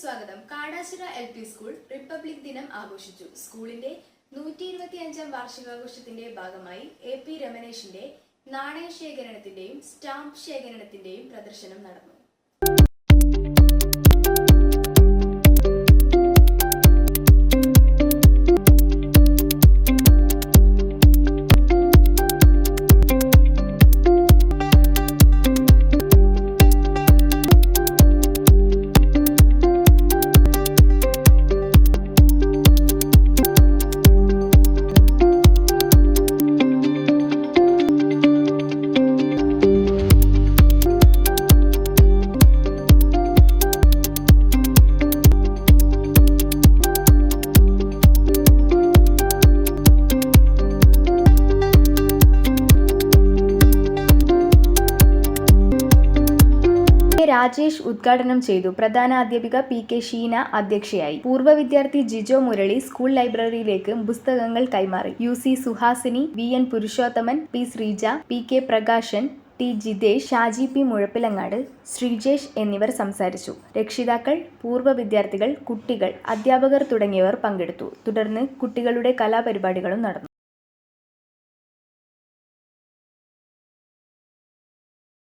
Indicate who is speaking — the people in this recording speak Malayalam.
Speaker 1: സ്വാഗതം. Kadachira L P school republic ദിനം ആഘോഷിച്ചു. സ്കൂളിന്റെ നൂറ്റി ഇരുപത്തിയഞ്ചാം വാർഷികാഘോഷത്തിന്റെ ഭാഗമായി എ പി രമണേഷിന്റെ നാണയ ശേഖരണത്തിന്റെയും സ്റ്റാമ്പ് ശേഖരണത്തിന്റെയും പ്രദർശനം നടന്നു.
Speaker 2: രാജേഷ് ഉദ്ഘാടനം ചെയ്തു. പ്രധാന അധ്യാപിക പി കെ ഷീന അധ്യക്ഷയായി. പൂർവ വിദ്യാർത്ഥി ജിജോ മുരളി സ്കൂൾ ലൈബ്രറിയിലേക്ക് പുസ്തകങ്ങൾ കൈമാറി. U C Suhasini V N Purushothaman P Sreeja P K Prakashan T Jithesh Shaji P Muzhappilangad Sreejesh എന്നിവർ സംസാരിച്ചു. രക്ഷിതാക്കൾ പൂർവ വിദ്യാർത്ഥികൾ കുട്ടികൾ അധ്യാപകർ തുടങ്ങിയവർ പങ്കെടുത്തു. തുടർന്ന് കുട്ടികളുടെ കലാപരിപാടികളും നടന്നു.